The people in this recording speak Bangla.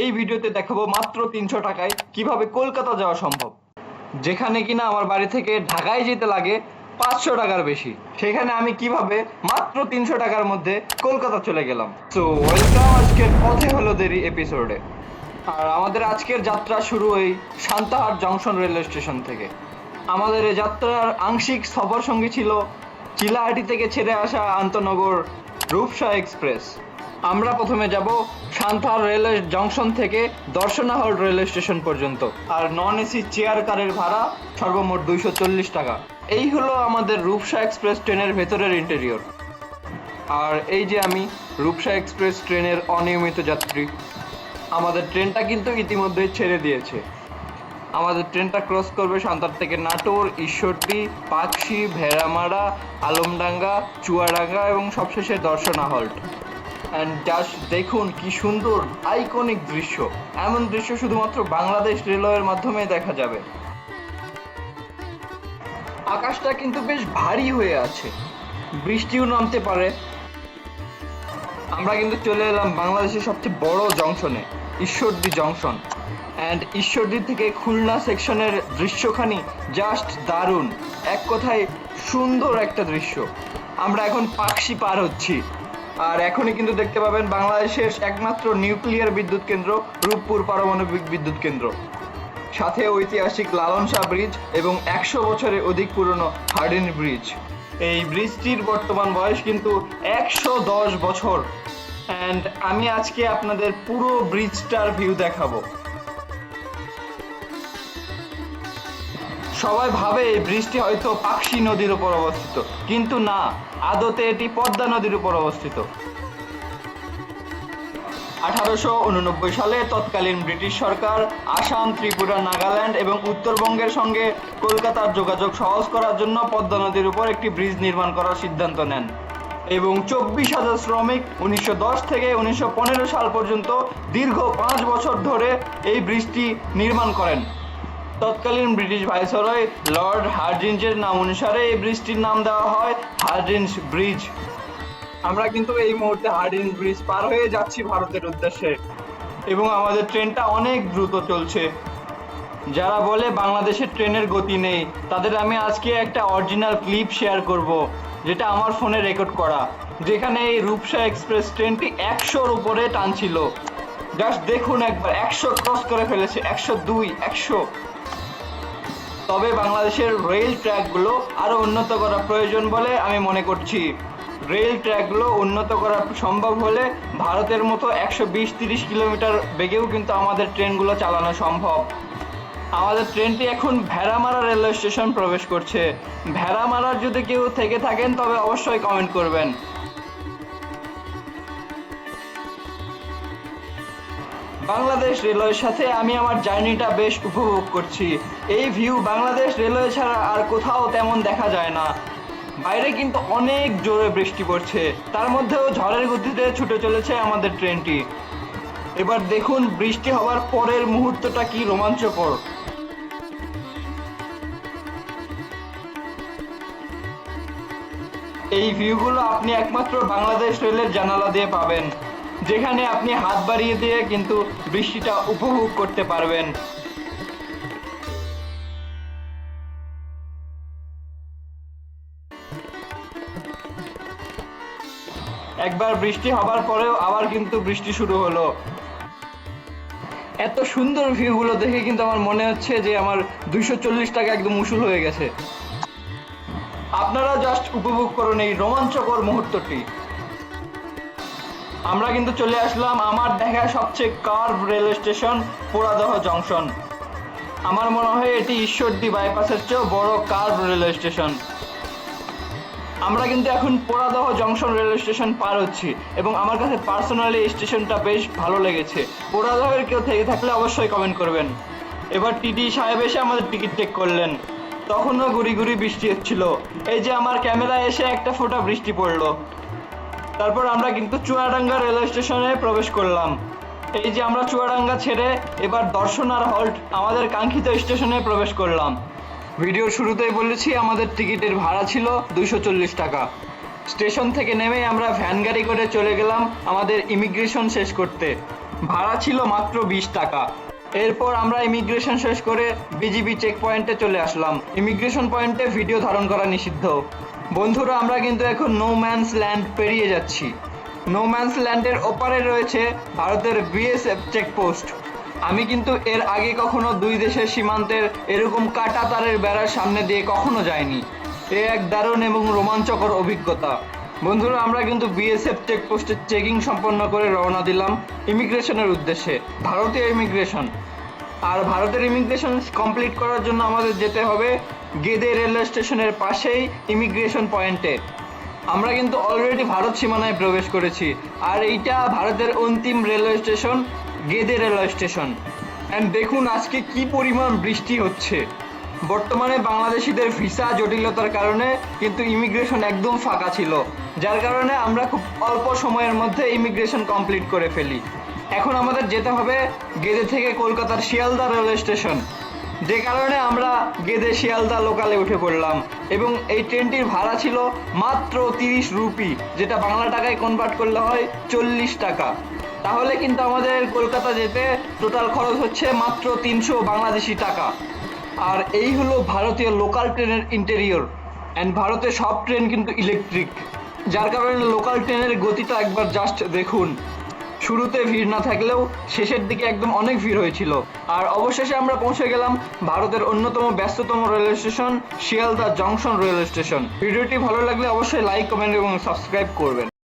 এই ভিডিওতে দেখাবো মাত্র তিনশো টাকায় কীভাবে কলকাতা যাওয়া সম্ভব। যেখানে কিনা আমার বাড়ি থেকে ঢাকায় যেতে লাগে পাঁচশো টাকার বেশি। সেখানে আমি কীভাবে মাত্র তিনশো টাকার মধ্যে কলকাতা চলে গেলাম। তো ওয়েলকাম আজকের পথে হলো দেরি এপিসোডে আর আমাদের আজকের যাত্রা শুরু এই সান্তাহার জংশন রেলওয়ে স্টেশন থেকে। আমাদের এই যাত্রার আংশিক সফর সঙ্গী ছিল চিলাহাটি থেকে ছেড়ে আসা আন্তনগর রূপসা এক্সপ্রেস। আমরা প্রথমে যাব সান্তাহার রেলওয়ে জংশন থেকে দর্শনা হল রেলওয়ে স্টেশন পর্যন্ত। আর নন এসি চেয়ার কারের ভাড়া সর্বমোট দুইশো চল্লিশ টাকা। এই হলো আমাদের রূপসা এক্সপ্রেস ট্রেনের ভেতরের ইন্টেরিয়র আর এই যে আমি রূপসা এক্সপ্রেস ট্রেনের অনিয়মিত যাত্রী, আমাদের ট্রেনটা কিন্তু ইতিমধ্যেই ছেড়ে দিয়েছে। আমাদের ট্রেনটা ক্রস করবে সান্তার থেকে নাটোর, ঈশ্বরদী পাকশি ভেড়ামারা, আলমডাঙ্গা, চুয়াডাঙ্গা এবং সবশেষে দর্শনা হল্ট অ্যান্ড জাস্ট দেখুন কি সুন্দর আইকনিক দৃশ্য। এমন দৃশ্য শুধুমাত্র বাংলাদেশ রেলওয়ের মাধ্যমে দেখা যাবে। আকাশটা কিন্তু বেশ ভারী হয়ে আছে। বৃষ্টিও নামতে পারে। আমরা কিন্তু চলে এলাম বাংলাদেশের সবচেয়ে বড় জংশনে, ঈশ্বরদী জংশন। অ্যান্ড ঈশ্বরদী থেকে খুলনা সেকশনের দৃশ্যখানি জাস্ট দারুণ। এক কথায় সুন্দর একটা দৃশ্য। আমরা এখন পাকশি পার হচ্ছি। আর এখনই কিন্তু দেখতে পাবেন বাংলাদেশের একমাত্র নিউক্লিয়ার বিদ্যুৎ কেন্দ্র, রূপপুর পারমাণবিক বিদ্যুৎ কেন্দ্র। সাথে ঐতিহাসিক লালন শাহ ব্রিজ এবং একশো বছরের অধিক পুরনো হার্ডিন ব্রিজ। এই ব্রিজটির বর্তমান বয়স কিন্তু একশো দশ বছর। অ্যান্ড আমি আজকে আপনাদের পুরো ব্রিজটার ভিউ দেখাবো। সবাই ভাবে এই ব্রিজটি হয়তো পাকশি নদীর উপর অবস্থিত। কিন্তু না, আদতে এটি পদ্মা নদীর উপর অবস্থিত। আঠারোশো উননব্বই সালে তৎকালীন ব্রিটিশ সরকার আসাম, ত্রিপুরা, নাগাল্যান্ড এবং উত্তরবঙ্গের সঙ্গে কলকাতার যোগাযোগ সহজ করার জন্য পদ্মা নদীর উপর একটি ব্রিজ নির্মাণ করার সিদ্ধান্ত নেন এবং চব্বিশ হাজার শ্রমিক উনিশশো দশ থেকে উনিশশো পনেরো সাল পর্যন্ত দীর্ঘ পাঁচ বছর ধরে এই ব্রিজটি নির্মাণ করেন। তৎকালীন ব্রিটিশ ভাইসরয় লর্ড হার্ডিঞ্জের নাম অনুসারে এই ব্রিজটির নাম দেওয়া হয় হার্ডিঞ্জ ব্রিজ। আমরা কিন্তু এই মুহূর্তে হার্ডিঞ্জ ব্রিজ পার হয়ে যাচ্ছি ভারতের উদ্দেশ্যে। এবং আমাদের ট্রেনটা অনেক দ্রুত চলছে। যারা বলে বাংলাদেশের ট্রেনের গতি নেই, তাদের আমি আজকে একটা অরিজিনাল ক্লিপ শেয়ার করব, যেটা আমার ফোনে রেকর্ড করা, যেখানে এই রূপসা এক্সপ্রেস ট্রেনটি একশোর উপরে টানছিল। জাস্ট দেখুন একবার, একশো ক্রস করে ফেলেছে, একশো দুই, একশো। তবে বাংলাদেশের রেল ট্র্যাকগুলো আরও উন্নত করা প্রয়োজন বলে আমি মনে করছি। রেল ট্র্যাকগুলো উন্নত করা সম্ভব হলে ভারতের মতো একশো বিশ তিরিশ কিলোমিটার বেগেও কিন্তু আমাদের ট্রেনগুলো চালানো সম্ভব। আমাদের ট্রেনটি এখন ভেড়ামারা রেলওয়ে স্টেশন প্রবেশ করছে। ভেড়ামারার যদি কেউ থেকে থাকেন তবে অবশ্যই কমেন্ট করবেন। বাংলাদেশ রেলওয়ের সাথে আমি আমার জার্নিটা বেশ উপভোগ করছি। এই ভিউ বাংলাদেশ রেলওয়ে ছাড়া আর কোথাও তেমন দেখা যায় না। বাইরে কিন্তু অনেক জোরে বৃষ্টি পড়ছে। তার মধ্যেও ঝড়ের গতিতে ছুটে চলেছে আমাদের ট্রেনটি। এবার দেখুন বৃষ্টি হওয়ার পরের মুহূর্তটা কি রোমাঞ্চকর। এই ভিউগুলো আপনি একমাত্র বাংলাদেশ রেলের জানালা দিয়ে পাবেন। যেখানে আপনি হাত বাড়িয়ে দিয়ে কিন্তু বৃষ্টিটা উপভোগ করতে পারবেন। একবার বৃষ্টি হবার পরেও আবার কিন্তু বৃষ্টি শুরু হলো। এত সুন্দর ভিউগুলো দেখে কিন্তু আমার মনে হচ্ছে যে আমার দুইশো চল্লিশ টাকা একদম উসুল হয়ে গেছে। আপনারা জাস্ট উপভোগ করুন এই রোমাঞ্চকর মুহূর্তটি। আমরা কিন্তু চলে আসলাম আমার দেখা সবচেয়ে curve railway station Poradah junction. আমার মনে হয় এটি ঈশ্বরদী বাইপাসের চেয়েও বড় কার্ভ রেলওয়ে স্টেশন। আমরা কিন্তু এখন পোড়াদহ জংশন রেল স্টেশন পার হচ্ছি এবং আমার কাছে পার্সোনালি স্টেশনটা বেশ ভালো লেগেছে। পোড়াদহের কেউ থেকে থাকলে অবশ্যই কমেন্ট করবেন। এবার টিটি সাহেব এসে আমাদের টিকিট চেক করলেন। তখনও গুড়ি গুড়ি বৃষ্টি হচ্ছিল। এই যে আমার ক্যামেরা এসে একটা ফোঁটা বৃষ্টি পড়ল। তারপর আমরা কিন্তু চুয়াডাঙ্গা রেলওয়ে স্টেশনে প্রবেশ করলাম। এই যে আমরা চুয়াডাঙ্গা ছেড়ে এবার দর্শনার হল্ট আমাদের কাঙ্ক্ষিত স্টেশনে প্রবেশ করলাম। ভিডিওর শুরুতেই বলেছি, আমাদের টিকিটের ভাড়া ছিল দুইশো চল্লিশ টাকা। স্টেশন থেকে নেমে আমরা ভ্যান গাড়ি করে চলে গেলাম আমাদের ইমিগ্রেশন শেষ করতে। ভাড়া ছিল মাত্র বিশ টাকা। এরপর আমরা ইমিগ্রেশন শেষ করে বিজিবি চেক পয়েন্টে চলে আসলাম। ইমিগ্রেশন পয়েন্টে ভিডিও ধারণ করা নিষিদ্ধ। বন্ধুরা, আমরা কিন্তু এখন নো ম্যানস ল্যান্ড পেরিয়ে যাচ্ছি। নো ম্যানস ল্যান্ডের ওপারে রয়েছে ভারতের বিএসএফ চেকপোস্ট আমি কিন্তু এর আগে কখনো দুই দেশের সীমান্তের এরকম কাটা তারের বেড়ার সামনে দিয়ে কখনো যাইনি। এ এক দারুণ এবং রোমাঞ্চকর অভিজ্ঞতা। বন্ধুরা, আমরা কিন্তু বিএসএফ চেকপোস্টে চেকিং সম্পন্ন করে রওনা দিলাম ইমিগ্রেশনের উদ্দেশ্যে, ভারতীয় ইমিগ্রেশন আর ভারতের ইমিগ্রেশন কমপ্লিট করার জন্য আমাদের যেতে হবে গেদে রেলওয়ে স্টেশনের পাশেই ইমিগ্রেশন পয়েন্টে। আমরা কিন্তু অলরেডি ভারত সীমানায় প্রবেশ করেছি, আর এইটা ভারতের অন্তিম railway station, Gede railway station. And দেখুন আজকে কি পরিমাণ বৃষ্টি হচ্ছে। বর্তমানে বাংলাদেশিদের ভিসা জটিলতার কারণে কিন্তু ইমিগ্রেশন একদম ফাঁকা ছিল, যার কারণে আমরা খুব অল্প সময়ের মধ্যে ইমিগ্রেশন কমপ্লিট করে ফেলি। এখন আমাদের যেতে হবে গেদে থেকে কলকাতার শিয়ালদা রেলওয়ে স্টেশন। যে কারণে আমরা গেদে শিয়ালদা লোকালে উঠে পড়লাম। এবং এই ট্রেনটির ভাড়া ছিল মাত্র তিরিশ রুপি, যেটা বাংলা টাকায় কনভার্ট করলে হয় চল্লিশ টাকা। তাহলে কিন্তু আমাদের কলকাতা যেতে টোটাল খরচ হচ্ছে মাত্র তিনশো বাংলাদেশি টাকা। আর এই হলো ভারতীয় লোকাল ট্রেনের ইন্টেরিয়র অ্যান্ড ভারতে সব ট্রেন কিন্তু ইলেকট্রিক যার কারণে লোকাল ট্রেনের গতিটা একবার জাস্ট দেখুন। শুরুতে ভিড় না থাকলেও শেষের দিকে একদম অনেক ভিড় হয়েছিল। আর অবশেষে আমরা পৌঁছে গেলাম ভারতের অন্যতম ব্যস্ততম railway station, Sealdah junction railway station. ভিডিওটি ভালো লাগলে অবশ্যই লাইক কমেন্ট এবং সাবস্ক্রাইব করবেন।